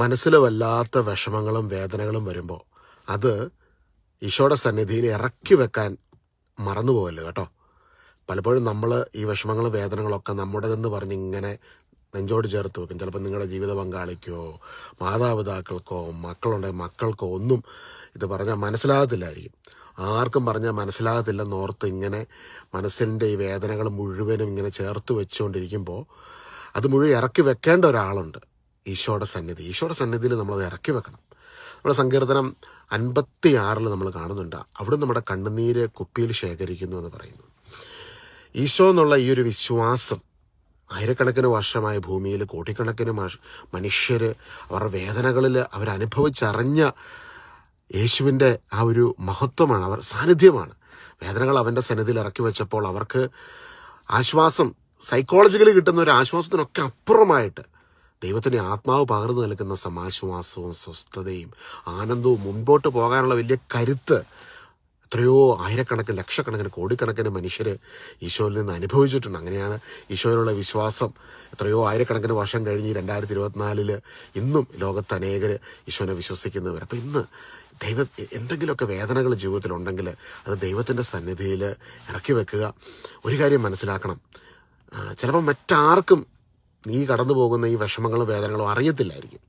മനസ്സിൽ വല്ലാത്ത വിഷമങ്ങളും വേദനകളും വരുമ്പോൾ അത് ഈശോയുടെ സന്നിധിയിൽ ഇറക്കി വെക്കാൻ മറന്നുപോകല്ലോ കേട്ടോ? പലപ്പോഴും നമ്മൾ ഈ വിഷമങ്ങളും വേദനകളൊക്കെ നമ്മുടേതെന്ന് പറഞ്ഞ് ഇങ്ങനെ നെഞ്ചോട് ചേർത്ത് വെക്കും. ചിലപ്പോൾ നിങ്ങളുടെ ജീവിത പങ്കാളിക്കോ മാതാപിതാക്കൾക്കോ മക്കളുണ്ടെങ്കിൽ മക്കൾക്കോ ഒന്നും ഇത് പറഞ്ഞാൽ മനസ്സിലാകത്തില്ലായിരിക്കും. ആർക്കും പറഞ്ഞാൽ മനസ്സിലാകത്തില്ലെന്ന് ഓർത്ത് ഇങ്ങനെ മനസ്സിന്റെ ഈ വേദനകൾ മുഴുവനും ഇങ്ങനെ ചേർത്ത് വെച്ചുകൊണ്ടിരിക്കുമ്പോൾ അത് മുഴുവൻ ഇറക്കി വെക്കേണ്ട ഒരാളുണ്ട്. ഈശോയുടെ സന്നിധി. ഈശോയുടെ സന്നിധിയിൽ നമ്മളത് ഇറക്കി വെക്കണം. നമ്മുടെ സങ്കീർത്തനം അൻപത്തി ആറിൽ നമ്മൾ കാണുന്നുണ്ട്. അവിടെ നമ്മുടെ കണ്ണുനീര് കുപ്പിയിൽ ശേഖരിക്കുന്നു എന്ന് പറയുന്നു. ഈശോ എന്നുള്ള ഈ ഒരു വിശ്വാസം ആയിരക്കണക്കിന് വർഷമായ ഭൂമിയിൽ കോടിക്കണക്കിന് മനുഷ്യർ അവരുടെ വേദനകളിൽ അവരനുഭവിച്ചറിഞ്ഞ യേശുവിന്റെ ആ ഒരു മഹത്വമാണ് അവർ സാന്നിധ്യമാണ്. വേദനകൾ അവന്റെ സന്നിധിയിൽ ഇറക്കി വെച്ചപ്പോൾ അവർക്ക് ആശ്വാസം സൈക്കോളജിക്കലി കിട്ടുന്ന ഒരു ആശ്വാസത്തിനൊക്കെ അപ്പുറമായിട്ട് ദൈവത്തിന്റെ ആത്മാവ് പകർന്നു നൽകുന്ന സമാശ്വാസവും സ്വസ്ഥതയും ആനന്ദവും മുൻപോട്ട് പോകാനുള്ള വലിയ കരുത്ത് എത്രയോ ആയിരക്കണക്കിന് ലക്ഷക്കണക്കിന് കോടിക്കണക്കിന് മനുഷ്യർ ഈശോയിൽ നിന്ന് അനുഭവിച്ചിട്ടുണ്ട്. അങ്ങനെയാണ് ഈശോയിലുള്ള വിശ്വാസം. എത്രയോ ആയിരക്കണക്കിന് വർഷം കഴിഞ്ഞ് രണ്ടായിരത്തി ഇരുപത്തിനാലിൽ ഇന്നും ലോകത്ത് അനേകർ ഈശോനെ വിശ്വസിക്കുന്നവർ അപ്പം ഇന്ന് ദൈവ എന്തെങ്കിലുമൊക്കെ വേദനകൾ ജീവിതത്തിലുണ്ടെങ്കിൽ അത് ദൈവത്തിന്റെ സന്നിധിയിൽ ഇറക്കി വെക്കുക. ഒരു കാര്യം മനസ്സിലാക്കണം. ചിലപ്പോൾ മറ്റാർക്കും നീ കടന്നു പോകുന്ന ഈ വിഷമങ്ങളും വേദനകളും അറിയത്തില്ലായിരിക്കും.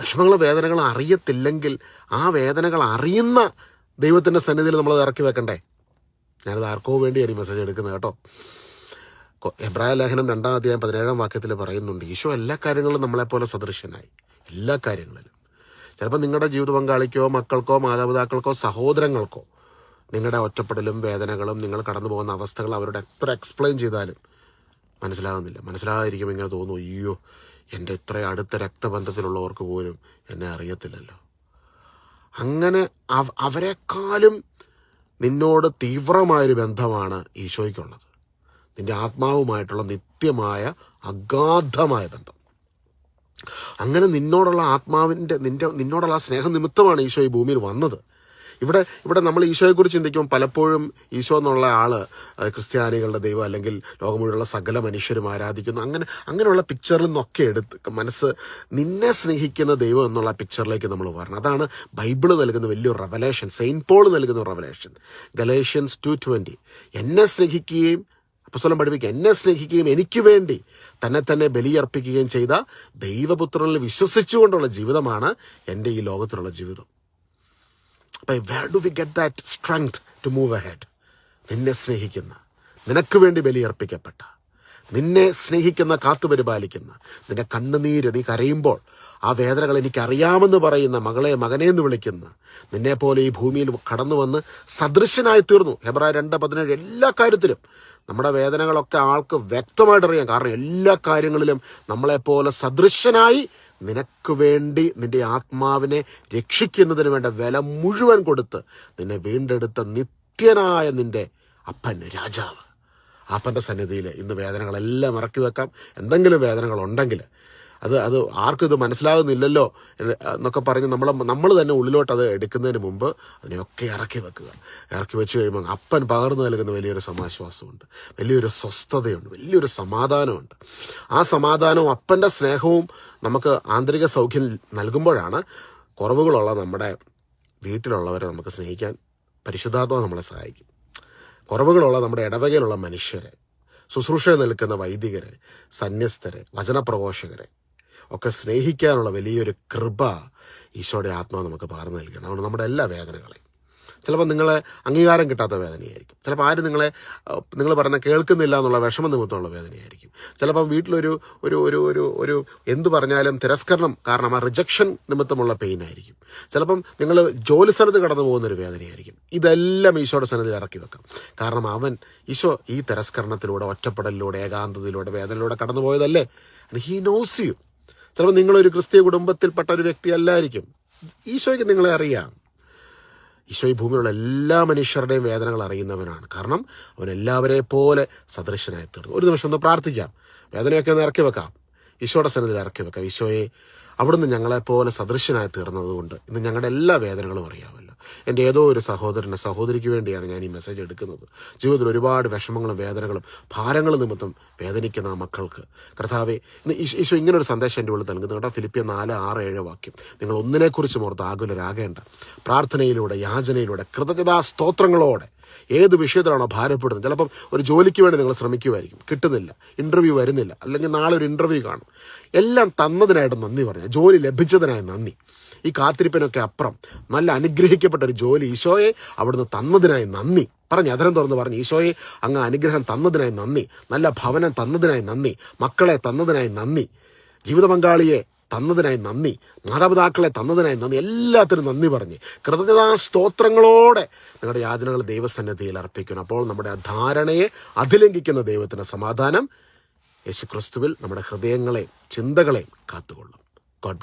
വിഷമങ്ങളും വേദനകളും അറിയത്തില്ലെങ്കിൽ ആ വേദനകൾ അറിയുന്ന ദൈവത്തിന്റെ സന്നിധിയിൽ നമ്മളത് ഇറക്കി വെക്കണ്ടേ? ഞാനത് ആർക്കോ വേണ്ടിയാണ് ഈ മെസ്സേജ് എടുക്കുന്നത് കേട്ടോ. എബ്രായ ലേഖനം രണ്ടാം അധ്യായം പതിനേഴാം വാക്യത്തിൽ പറയുന്നുണ്ട് ഈശോ എല്ലാ കാര്യങ്ങളും നമ്മളെപ്പോലെ സദൃശ്യനായി എല്ലാ കാര്യങ്ങളിലും. ചിലപ്പോൾ നിങ്ങളുടെ ജീവിത പങ്കാളിക്കോ മക്കൾക്കോ മാതാപിതാക്കൾക്കോ സഹോദരങ്ങൾക്കോ നിങ്ങളുടെ ഒറ്റപ്പെടലും വേദനകളും നിങ്ങൾ കടന്നു പോകുന്ന അവസ്ഥകൾ അവരോട് എത്ര എക്സ്പ്ലെയിൻ ചെയ്താലും മനസ്സിലാകുന്നില്ല. മനസ്സിലാകാതിരിക്കുമ്പോൾ ഇങ്ങനെ തോന്നുന്നു അയ്യോ എന്റെ ഇത്ര അടുത്ത രക്തബന്ധത്തിലുള്ളവർക്ക് പോലും എന്നെ അറിയത്തില്ലല്ലോ. അങ്ങനെ അവ- അവരെക്കാളും നിന്നോട് തീവ്രമായൊരു ബന്ധമാണ് ഈശോയ്ക്കുള്ളത്. നിന്റെ ആത്മാവുമായിട്ടുള്ള നിത്യമായ അഗാധമായ ബന്ധം. അങ്ങനെ നിന്നോടുള്ള ആത്മാവിന്റെ നിന്റെ നിന്നോടുള്ള സ്നേഹം നിമിത്തമാണ് ഈശോ ഈ ഭൂമിയിൽ വന്നത്. ഇവിടെ ഇവിടെ നമ്മൾ ഈശോയെക്കുറിച്ച് ചിന്തിക്കുമ്പോൾ പലപ്പോഴും ഈശോ എന്നുള്ള ആൾ ക്രിസ്ത്യാനികളുടെ ദൈവം അല്ലെങ്കിൽ ലോകം മുഴുവനുള്ള സകല മനുഷ്യരും ആരാധിക്കുന്നു. അങ്ങനെ അങ്ങനെയുള്ള പിക്ചറിൽ നിന്നൊക്കെ എടുത്ത് മനസ്സ് നിന്നെ സ്നേഹിക്കുന്ന ദൈവം എന്നുള്ള പിക്ചറിലേക്ക് നമ്മൾ വരണം. അതാണ് ബൈബിൾ നൽകുന്ന വലിയൊരു റെവലേഷൻ സെയിന്റ് പോൾ നൽകുന്ന റെവലേഷൻ ഗലേഷ്യൻസ് ടു ട്വന്റി എന്നെ സ്നേഹിക്കുകയും അപ്പസ്വലം പഠിപ്പിക്കുക എന്നെ സ്നേഹിക്കുകയും എനിക്ക് വേണ്ടി തന്നെ തന്നെ ബലിയർപ്പിക്കുകയും ചെയ്ത ദൈവപുത്രനിൽ വിശ്വസിച്ചുകൊണ്ടുള്ള ജീവിതമാണ് എന്റെ ഈ ലോകത്തിലുള്ള ജീവിതം. അപ്പം where do we get that strength to move ahead നിന്നെ സ്നേഹിക്കുന്ന നിനക്ക് വേണ്ടി ബലിയർപ്പിക്കപ്പെട്ട നിന്നെ സ്നേഹിക്കുന്ന കാത്തുപരിപാലിക്കുന്ന നിന്റെ കണ്ണുനീര് നീ കരയുമ്പോൾ ആ വേദനകൾ എനിക്കറിയാമെന്ന് പറയുന്ന മകളെ മകനെ എന്ന് വിളിക്കുന്ന നിന്നെ പോലെ ഈ ഭൂമിയിൽ കടന്നു വന്ന് സദൃശനായി തീർന്നു. ഹെബ്ര രണ്ട് പതിനേഴ് എല്ലാ കാര്യത്തിലും നമ്മുടെ വേദനകളൊക്കെ ആൾക്ക് വ്യക്തമായിട്ട് അറിയാം കാരണം എല്ലാ കാര്യങ്ങളിലും നമ്മളെപ്പോലെ സദൃശനായി നിനക്ക് വേണ്ടി നിന്റെ ആത്മാവിനെ രക്ഷിക്കുന്നതിന് വേണ്ട വില മുഴുവൻ കൊടുത്ത് നിന്നെ വീണ്ടെടുത്ത നിത്യനായ നിന്റെ അപ്പൻ രാജാവ്. അപ്പന്റെ സന്നിധിയിൽ ഇന്ന് വേദനകളെല്ലാം ഇറക്കി വെക്കാം. എന്തെങ്കിലും വേദനകൾ ഉണ്ടെങ്കിൽ അത് അത് ആർക്കും ഇത് മനസ്സിലാകുന്നില്ലല്ലോ എന്നൊക്കെ പറഞ്ഞ് നമ്മൾ നമ്മൾ തന്നെ ഉള്ളിലോട്ട് അത് എടുക്കുന്നതിന് മുമ്പ് അതിനെയൊക്കെ ഇറക്കി വെക്കുക. ഇറക്കി വെച്ച് കഴിയുമ്പോൾ അപ്പൻ പകർന്നു നൽകുന്ന വലിയൊരു സമാശ്വാസമുണ്ട്. വലിയൊരു സ്വസ്ഥതയുണ്ട്. വലിയൊരു സമാധാനമുണ്ട്. ആ സമാധാനവും അപ്പന്റെ സ്നേഹവും നമുക്ക് ആന്തരിക സൗഖ്യം നൽകുമ്പോഴാണ് കുറവുകളുള്ള നമ്മുടെ വീട്ടിലുള്ളവരെ നമുക്ക് സ്നേഹിക്കാൻ പരിശുദ്ധാത്മ നമ്മളെ സഹായിക്കും. കുറവുകളുള്ള നമ്മുടെ ഇടവകയിലുള്ള മനുഷ്യരെ ശുശ്രൂഷ നിൽക്കുന്ന വൈദികരെ സന്യസ്തരെ വചനപ്രഘോഷകരെ ഒക്കെ സ്നേഹിക്കാനുള്ള വലിയൊരു കൃപ ഈശോയുടെ ആത്മാവ് നമുക്ക് പകർന്നു നൽകണം. അതുകൊണ്ട് നമ്മുടെ എല്ലാ വേദനകളെയും. ചിലപ്പോൾ നിങ്ങളെ അംഗീകാരം കിട്ടാത്ത വേദനയായിരിക്കും. ചിലപ്പോൾ ആരും നിങ്ങളെ നിങ്ങൾ പറഞ്ഞ കേൾക്കുന്നില്ല എന്നുള്ള വിഷമം നിമിത്തമുള്ള വേദനയായിരിക്കും. ചിലപ്പം വീട്ടിലൊരു ഒരു ഒരു ഒരു ഒരു എന്ത് പറഞ്ഞാലും തിരസ്കരണം കാരണം ആ റിജക്ഷൻ നിമിത്തമുള്ള പെയിൻ ആയിരിക്കും. ചിലപ്പം നിങ്ങൾ ജോലി സ്ഥലത്ത് കടന്നു പോകുന്നൊരു വേദനയായിരിക്കും. ഇതെല്ലാം ഈശോയുടെ സന്നിധിയിൽ ഇറക്കി വെക്കാം. കാരണം അവൻ ഈശോ ഈ തിരസ്കരണത്തിലൂടെ ഒറ്റപ്പെടലിലൂടെ ഏകാന്തതയിലൂടെ വേദനയിലൂടെ കടന്നു പോയതല്ലേ ഹീ നോസ് യു ചിലപ്പോൾ നിങ്ങളൊരു ക്രിസ്തീയ കുടുംബത്തിൽപ്പെട്ട ഒരു വ്യക്തി അല്ലായിരിക്കും. ഈശോയ്ക്ക് നിങ്ങളെ അറിയാം. ഈശോ ഈ ഭൂമിയിലുള്ള എല്ലാ മനുഷ്യരുടെയും വേദനകൾ അറിയുന്നവനാണ്. കാരണം അവൻ എല്ലാവരെ പോലെ സദൃശനായി തീർന്നു. ഒരു നിമിഷം ഒന്ന് പ്രാർത്ഥിക്കാം. വേദനയൊക്കെ ഒന്ന് ഇറക്കി വെക്കാം. ഈശോയുടെ സന്നിധിയിൽ ഇറക്കി വെക്കാം. ഈശോയെ അവിടുന്ന് ഞങ്ങളെപ്പോലെ സദൃശനായി തീർന്നതുകൊണ്ട് ഇന്ന് ഞങ്ങളുടെ എല്ലാ വേദനകളും അറിയാമല്ലോ. എന്റെ ഏതോ ഒരു സഹോദരന്റെ സഹോദരിക്ക് വേണ്ടിയാണ് ഞാൻ ഈ മെസ്സേജ് എടുക്കുന്നത്. ജീവിതത്തിൽ ഒരുപാട് വിഷമങ്ങളും വേദനകളും ഭാരങ്ങളും നിമിത്തം വേദനിക്കുന്ന മക്കൾക്ക്. കർത്താവെ ഇന്ന് ഈശോ ഇങ്ങനൊരു സന്ദേശം എന്റെ ഉള്ളിൽ നൽകുന്നു കേട്ടോ. ഫിലിപ്പിയ നാല് ആറ് ഏഴ് വാക്യം. നിങ്ങൾ ഒന്നിനെക്കുറിച്ചും ഓർത്ത് ആകുലരാകേണ്ട പ്രാർത്ഥനയിലൂടെ യാചനയിലൂടെ കൃതജ്ഞതാ സ്തോത്രങ്ങളോടെ ഏത് വിഷയത്തിലാണോ ഭാരപ്പെടുന്നത്? ചിലപ്പം ഒരു ജോലിക്ക് വേണ്ടി നിങ്ങൾ ശ്രമിക്കുമായിരിക്കും. കിട്ടുന്നില്ല. ഇന്റർവ്യൂ വരുന്നില്ല. അല്ലെങ്കിൽ നാളെ ഒരു ഇന്റർവ്യൂ കാണും. എല്ലാം തന്നതിനായിട്ട് നന്ദി പറഞ്ഞു. ജോലി ലഭിച്ചതിനായി നന്ദി. ഈ കാത്തിരിപ്പിനൊക്കെ അപ്പുറം നല്ല അനുഗ്രഹിക്കപ്പെട്ട ഒരു ജോലി ഈശോയെ അവിടുന്ന് തന്നതിനായി നന്ദി. പറഞ്ഞു അതരം തുറന്ന് പറഞ്ഞു ഈശോയെ അങ്ങ് അനുഗ്രഹം തന്നതിനായി നന്ദി. നല്ല ഭവനം തന്നതിനായി നന്ദി. മക്കളെ തന്നതിനായി നന്ദി. ജീവിത പങ്കാളിയെ തന്നതിനായി നന്ദി. മാതാപിതാക്കളെ തന്നതിനായി നന്ദി. എല്ലാത്തിനും നന്ദി പറഞ്ഞ് കൃതജ്ഞതാ സ്തോത്രങ്ങളോടെ നിങ്ങളുടെ യാചനകൾ ദൈവസന്നദ്ധിയിൽ അർപ്പിക്കുന്നു. അപ്പോൾ നമ്മുടെ ധാരണയെ അതിലംഘിക്കുന്ന ദൈവത്തിന്റെ സമാധാനം യേശുക്രിസ്തുവിൽ നമ്മുടെ ഹൃദയങ്ങളെയും ചിന്തകളെയും കാത്തുകൊള്ളും.